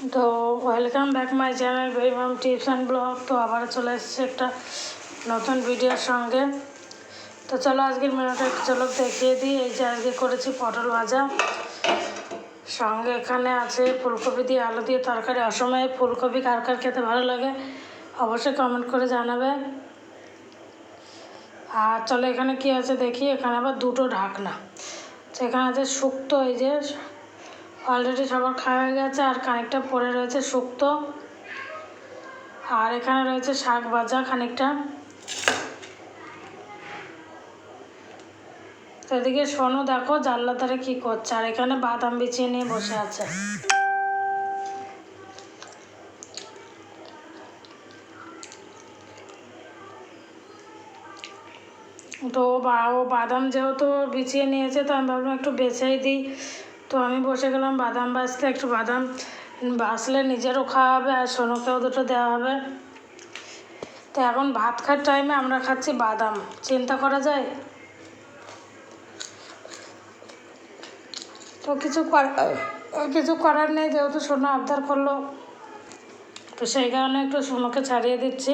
তো welcome back my channel বেরিমাম tips and blog তো আবার চলে এসেছে একটা নতুন ভিডিওর সঙ্গে। তো চলো আজকের মেনুটা একটু চলো দেখিয়ে দিই। এই যে আজকে করেছি পটল ভাজা। সঙ্গে এখানে আছে ফুলকপি দিয়ে আলু দিয়ে তরকারি। অসময়ে ফুলকপি কার কার খেতে ভালো লাগে অবশ্যই কমেন্ট করে জানাবে। আর চলো এখানে কি আছে দেখি। এখানে আবার দুটো ঢাকনা। তো এখানে আছে শুক্তো, এই যে অলরেডি সবার খাওয়া হয়ে গেছে, আর খানিকটা পড়ে রয়েছে শুক্তো। আর এখানে রয়েছে শাক ভাজা খানিকটা। তো এদিকে সোনু দেখো জানলা ধারে কী করছে, আর এখানে বাদাম বিছিয়ে নিয়ে বসে আছে। তো বা ও বাদাম যেহেতু বিছিয়ে নিয়েছে, তো আমি ভাবলাম একটু বেছেই দিই। তো আমি বসে গেলাম, বাদাম বাছতে একটু বাদাম বাছলে নিজেরও খাওয়া হবে আর সোনুকেও দুটো দেওয়া হবে। তো এখন ভাত খাওয়ার টাইমে আমরা খাচ্ছি বাদাম। চিন্তা করা যায়? তো কিছু কিছু করার নেই, যেহেতু সোনা আবদার করল, তো সেই কারণে একটু সোনুকে ছাড়িয়ে দিচ্ছি।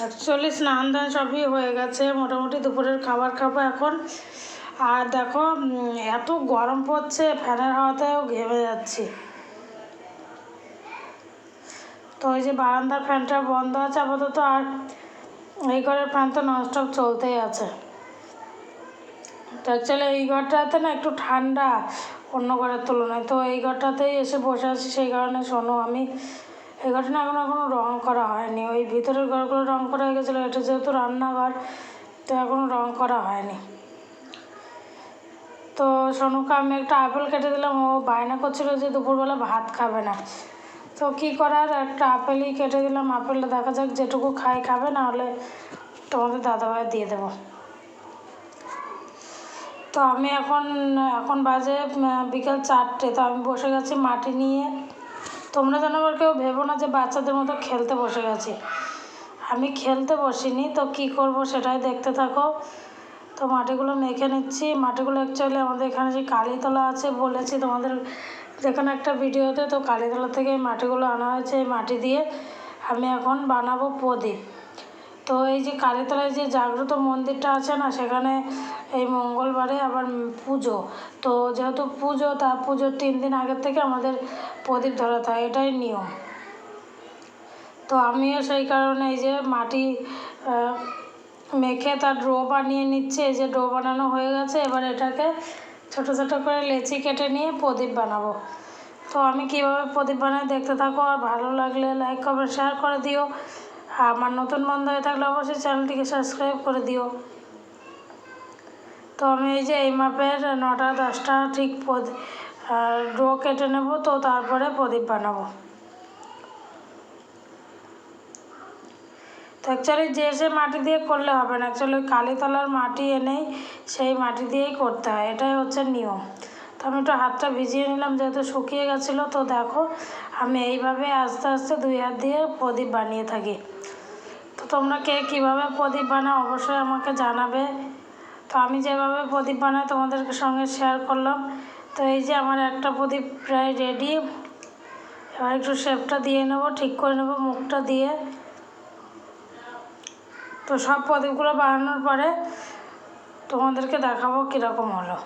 অ্যাকচুয়ালি স্নান দান সবই হয়ে গেছে, মোটামুটি দুপুরের খাবার খাব এখন। আর দেখো এত গরম পড়ছে, ফ্যানের হাওয়াতেও ঘেমে যাচ্ছি। তো ওই যে বারান্দার ফ্যানটা বন্ধ আছে, আপাতত আর এই ঘরের ফ্যান তো ননস্টপ চলতেই আছে। তো অ্যাকচুয়ালি এই ঘরটাতে না একটু ঠান্ডা অন্য ঘরের তুলনায়। তো এই ঘরটাতেই এসে বসে আছি, সেই কারণে শোনো আমি এই ঘরটা এখনও এখনও রং করা হয়নি। ওই ভিতরের ঘরগুলো রং করা হয়ে গেছিল, এটা যেহেতু রান্নাঘর, তো এখনও রং করা হয়নি। তো সোনুকে আমি একটা আপেল কেটে দিলাম, ও বায়না করছিল যে দুপুরবেলা ভাত খাবে না। তো কী করার, একটা আপেলই কেটে দিলাম, আপেলটা দেখা যাক যেটুকু খাই খাবে, না হলে তোমাদের দাদাভাই দিয়ে দেবো। তো আমি এখন এখন বাজে বিকেল চারটে, তো আমি বসে গেছি মাটি নিয়ে। তোমরা যেন আবার কেউ ভেবো না যে বাচ্চাদের মতো খেলতে বসে গেছি। আমি খেলতে বসিনি, তো কি করব সেটাই দেখতে থাকো। তো মাটিগুলো মেখে নিচ্ছি। মাটিগুলো অ্যাকচুয়ালি আমাদের এখানে যে কালীতলা আছে বলেছি তোমাদের যেখানে একটা ভিডিওতে, তো কালীতলা থেকে এই মাটিগুলো আনা হয়েছে এই মাটি দিয়ে। আমি এখন বানাবো প্রদীপ। তো এই যে কালীতলায় যে জাগ্রত মন্দিরটা আছে না, সেখানে এই মঙ্গলবারে আবার পুজো। তো যেহেতু পুজো, তা পুজোর তিন দিন আগের থেকে আমাদের প্রদীপ ধরাতে হয় এটাই নিয়ম। তো আমিও সেই কারণে এই যে মাটি মেখে তার ডো বানিয়ে নিচ্ছে, এই যে ডো বানানো হয়ে গেছে, এবার এটাকে ছোট ছোট করে লেচি কেটে নিয়ে প্রদীপ বানাবো। তো আমি কীভাবে প্রদীপ বানাই দেখতে থাকো, আর ভালো লাগলে লাইক কমেন্ট শেয়ার করে দিও। আমার নতুন বন্ধু হয়ে থাকলে অবশ্যই চ্যানেলটিকে সাবস্ক্রাইব করে দিও। তো আমি এই যে এই মাপের নটা, দশটা ঠিক ডো কেটে নেব, তো তারপরে প্রদীপ বানাবো। তো অ্যাকচুয়ালি যে সে মাটি দিয়ে করলে হবে না অ্যাকচুয়ালি কালীতলার মাটি এনেই সেই মাটি দিয়েই করতে হয়, এটাই হচ্ছে নিয়ম। তো আমি একটু হাতটা ভিজিয়ে নিলাম, যেহেতু শুকিয়ে গেছিল, তো দেখো আমি এইভাবে আস্তে আস্তে দুই হাত দিয়ে প্রদীপ বানিয়ে থাকি। তো তোমরা কে কীভাবে প্রদীপ বানাও অবশ্যই আমাকে জানাবে। তো আমি যেভাবে প্রদীপ বানাই তোমাদের সঙ্গে শেয়ার করলাম। তো এই যে আমার একটা প্রদীপ প্রায় রেডি এবার একটু শেপটা দিয়ে নেব, ঠিক করে নেব মুখটা দিয়ে। তো সব প্রদীপগুলো বানানোর পরে তোমাদেরকে দেখাবো কীরকম হলো।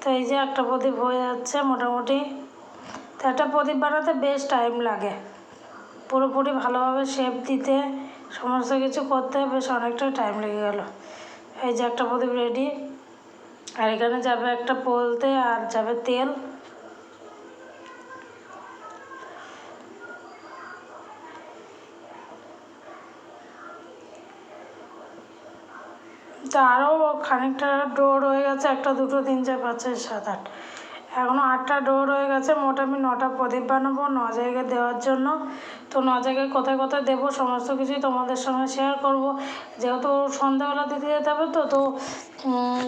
তো এই যে একটা প্রদীপ হয়ে যাচ্ছে মোটামুটি। তো একটা প্রদীপ বানাতে বেশ টাইম লাগে। পুরোপুরি ভালোভাবে শেপ দিতে, সমস্ত কিছু করতে বেশ অনেকটাই টাইম লেগে গেল। এই যে একটা প্রদীপ রেডি আর এখানে যাবে একটা পোলতে আর যাবে তেল। তো আরও খানিকটা ডো রয়ে গেছে, একটা, দুটো, তিন, চার, পাঁচ, ছয়, সাত, আট। এখনও আটটা ডো রয়ে গেছে মোট আমি নটা প্রদীপ বানাবো, ন জায়গায় দেওয়ার জন্য। তো ন জায়গায় কোথায় কোথায় দেবো, সমস্ত কিছুই তোমাদের সঙ্গে শেয়ার করব। যেহেতু সন্ধ্যাবেলা দিতে যেতে হবে তো তো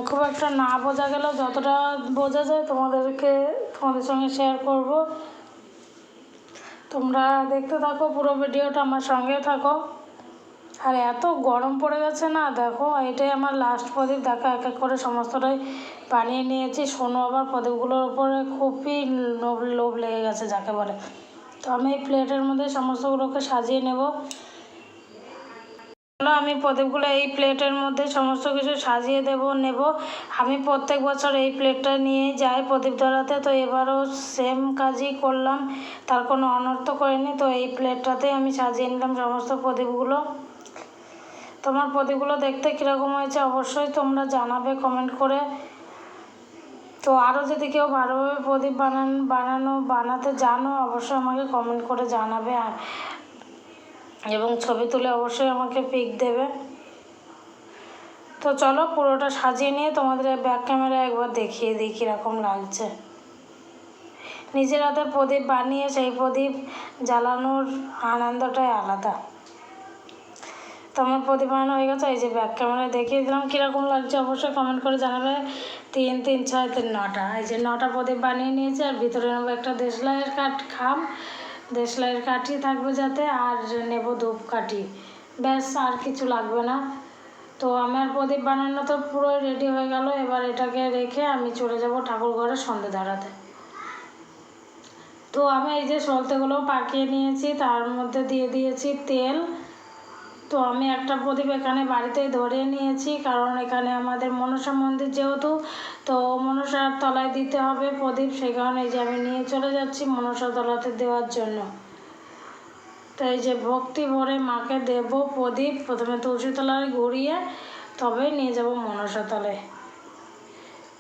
খুব একটা না বোঝা গেলেও যতটা বোঝা যায় তোমাদেরকে, তোমাদের সঙ্গে শেয়ার করব। তোমরা দেখতে থাকো পুরো ভিডিওটা আমার সঙ্গে থাকো। আর এত গরম পড়ে গেছে না, দেখো, এটাই আমার লাস্ট প্রদীপ, দেখো, এক এক করে সমস্তটাই বানিয়ে নিয়েছি। শোনো আবার প্রদীপগুলোর উপরে খুবই লোভ লোভ লেগে গেছে, যাকে বলে। তো আমি এই প্লেটের মধ্যে সমস্তগুলোকে সাজিয়ে নেব। আমি প্রদীপগুলো এই প্লেটের মধ্যে সমস্ত কিছু সাজিয়ে দেব, নেব। আমি প্রত্যেক বছর এই প্লেটটা নিয়ে যাই প্রদীপ ধরাতে। তো এবারও সেম কাজই করলাম, তার কোনো অনর্থ করিনি। তো এই প্লেটটাতে আমি সাজিয়ে নিলাম সমস্ত প্রদীপগুলো। তোমার প্রদীপগুলো দেখতে কীরকম হয়েছে অবশ্যই তোমরা জানাবে কমেন্ট করে। তো আরও যদি কেউ ভালোভাবে প্রদীপ বানান, বানানো, বানাতে জানো, অবশ্যই আমাকে কমেন্ট করে জানাবে আর এবং ছবি তুলে অবশ্যই আমাকে পিক দেবে। তো চলো পুরোটা সাজিয়ে নিয়ে তোমাদের ব্যাক ক্যামেরা একবার দেখিয়ে দিই কীরকম লাগছে। নিজের হাতে প্রদীপ বানিয়ে সেই প্রদীপ জ্বালানোর আনন্দটাই আলাদা। তো আমার বানানো হয়ে গেছে। এই যে ব্যাক ক্যামেরায় দেখিয়ে দিলাম, কীরকম লাগছে অবশ্যই কমেন্ট করে জানাবে। তিন তিন, ছয়, তিন, নটা। এই যে নটা প্রদীপ বানিয়ে নিয়েছি, আর ভিতরে নেব একটা দেশলাইয়ের কাঠ খাম। দেশলাইয়ের কাঠি থাকবে যাতে, আর নেব ধূপকাঠি। ব্যাস, আর কিছু লাগবে না। তো আমার প্রদীপ বানানো তো পুরো রেডি হয়ে গেল। এবার এটাকে রেখে আমি চলে যাব ঠাকুর ঘরে সন্ধে দাঁড়াতে তো আমি এই যে সলতেগুলো পাকিয়ে নিয়েছি, তার মধ্যে দিয়ে দিয়েছি তেল। তো আমি একটা প্রদীপ এখানে বাড়িতেই ধরে নিয়েছি, কারণ এখানে আমাদের মনসা মন্দির যেহেতু, তো মনসার তলায় দিতে হবে প্রদীপ, সেই কারণে যে আমি নিয়ে চলে যাচ্ছি মনসা তলাতে দেওয়ার জন্য। তো এই যে ভক্তি ভরে মাকে দেব প্রদীপ, প্রথমে তুলসী তলায় ঘুরিয়ে, তবে নিয়ে যাব মনসা তলায়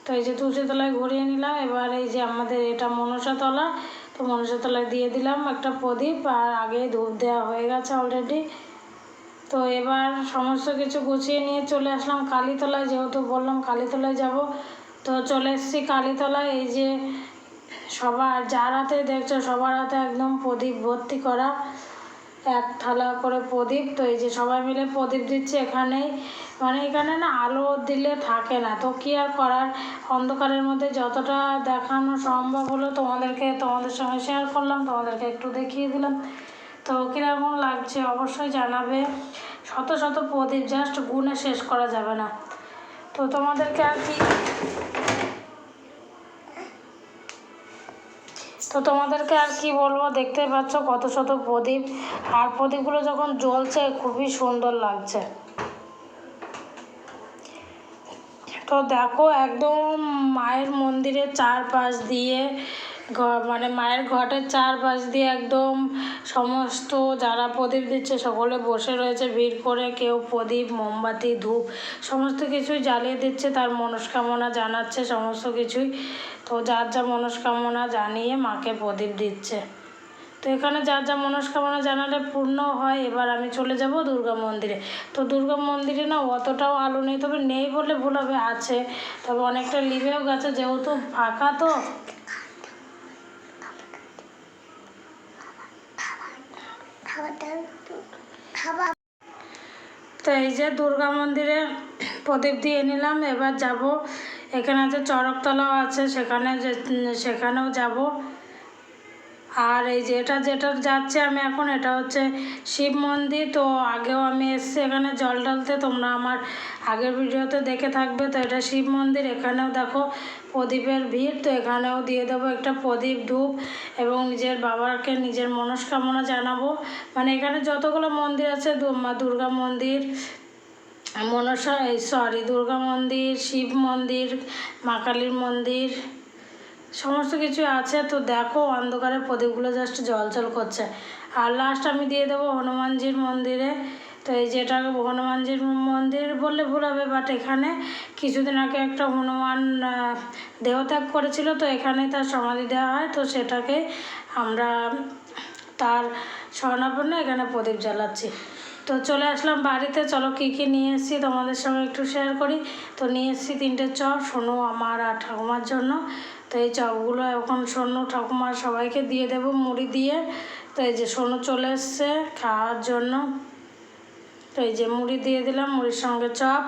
তো এই যে তুলসী তলায় ঘুরিয়ে নিলাম, এবার এই যে আমাদের এটা মনসা তলা, তো মনসা তলায় দিয়ে দিলাম একটা প্রদীপ, আর আগে ধূপ দেওয়া হয়ে গেছে অলরেডি তো এবার সমস্ত কিছু গুছিয়ে নিয়ে চলে আসলাম কালীতলায়, যেহেতু বললাম কালীতলায় যাব। তো চলে এসেছি কালীতলায়, এই যে সবার যার হাতে দেখছ, সবার হাতে একদম প্রদীপ ভর্তি করা, এক থালা করে প্রদীপ। তো এই যে সবাই মিলে প্রদীপ দিচ্ছে এখানেই। মানে এখানে না আলো দিলে থাকে না। তো কী আর করার? অন্ধকারের মধ্যে যতটা দেখানো সম্ভব হলো তোমাদেরকে, তোমাদের সঙ্গে শেয়ার করলাম, তোমাদেরকে একটু দেখিয়ে দিলাম। তো কীরকম লাগছে অবশ্যই জানাবে। শত শত প্রদীপ জাস্ট গুণে শেষ করা যাবে না। তো তোমাদেরকে আর কি তো তোমাদেরকে আর কি বলব, দেখতে পাচ্ছ কত শত প্রদীপ। আর প্রদীপগুলো যখন জ্বলছে, খুবই সুন্দর লাগছে। তো দেখো, একদম মায়ের মন্দিরের চারপাশ দিয়ে ঘ- মানে মায়ের ঘটের চারপাশ দিয়ে একদম সমস্ত যারা প্রদীপ দিচ্ছে সকলে বসে রয়েছে, ভিড় করে কেউ প্রদীপ, মোমবাতি, ধূপ সমস্ত কিছুই জ্বালিয়ে দিচ্ছে, তার মনস্কামনা জানাচ্ছে সমস্ত কিছুই। তো যার যা মনস্কামনা জানিয়ে মাকে প্রদীপ দিচ্ছে। তো এখানে যার যা মনস্কামনা জানালে পূর্ণ হয়, এবার আমি চলে যাব দুর্গা মন্দিরে। তো দুর্গা মন্দিরে না অতটাও আলো নেই, তবে নেই বলে ভুল হবে, আছে। তবে অনেকটা লিভেও গেছে, যেহেতু ফাঁকা তো খাবার তো এই যে দুর্গা মন্দিরে প্রদীপ দিয়ে নিলাম, এবার যাব। এখানে যে চড়কতলাও আছে, সেখানে যে- সেখানেও যাব। আর এই যে এটা যেটা যাচ্ছে, আমি এখন এটা হচ্ছে শিব মন্দির। তো আগেও আমি এসেছি এখানে জল ঢালতে, তোমরা আমার আগের ভিডিওতে দেখে থাকবে। তো এটা শিব মন্দির, এখানেও দেখো প্রদীপের ভিড়। তো এখানেও দিয়ে দেবো একটা প্রদীপ ধূপ এবং নিজের বাবাকে নিজের মনস্কামনা জানাব। মানে এখানে যতগুলো মন্দির আছে মা দুর্গা মন্দির, মনসা এই সরি দুর্গা মন্দির, শিব মন্দির, মা কালীর মন্দির সমস্ত কিছু আছে, তো দেখো অন্ধকারে প্রদীপগুলো জাস্ট জল করছে। আর লাস্ট আমি দিয়ে দেবো হনুমানজির মন্দিরে। তো এই যেটা হনুমানজির মন্দির বললে ভুল হবে বাট এখানে কিছুদিন আগে একটা হনুমান দেহত্যাগ করেছিল, তো এখানে তার সমাধি দেওয়া হয়, তো সেটাকে আমরা তার স্বর্ণাপন্ন এখানে প্রদীপ জ্বালাচ্ছি। তো চলে আসলাম বাড়িতে, চলো কী কী নিয়ে এসেছি তোমাদের সঙ্গে একটু শেয়ার করি। তো নিয়ে এসেছি তিনটে চপ, সোনু, আমার আর ঠাকুমার জন্য। তো এই চপগুলো এখন সোনু ঠাকুমা সবাইকে দিয়ে দেব, মুড়ি দিয়ে। তো এই যে সোনু চলে এসছে খাওয়ার জন্য। তো এই যে মুড়ি দিয়ে দিলাম, মুড়ির সঙ্গে চপ।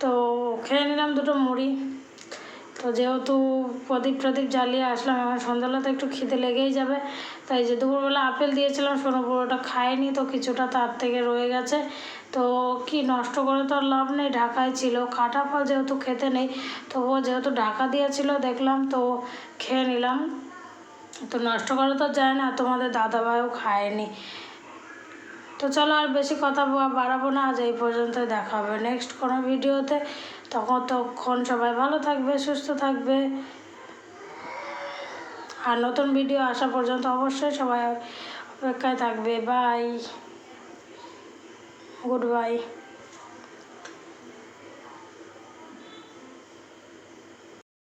তো খেয়ে নিলাম দুটো মুড়ি। তো যেহেতু প্রদীপ প্রদীপ জ্বালিয়ে আসলাম এখন সন্ধ্যাবেলা একটু খিদে লেগেই যাবে। তাই যে দুপুরবেলা আপেল দিয়েছিলাম, সোনু পুরোটা খায়নি তো কিছুটা তার থেকে রয়ে গেছে। তো কি নষ্ট করে তো আর লাভ নেই, ঢাকায় ছিল। কাটা ফল যেহেতু খেতে নেই, তবুও যেহেতু ঢাকা দিয়েছিল দেখলাম, তো খেয়ে নিলাম। তো নষ্ট করা তো যায় না, তোমাদের দাদাভাইও খায়নি। তো চলো আর বেশি কথা বাড়াবো না, আজ এই পর্যন্ত দেখা হবে নেক্সট কোনো ভিডিওতে তখন তখন সবাই ভালো থাকবে, সুস্থ থাকবে। আর নতুন ভিডিও আসা পর্যন্ত অবশ্যই সবাই অপেক্ষায় থাকবে। Bye good bye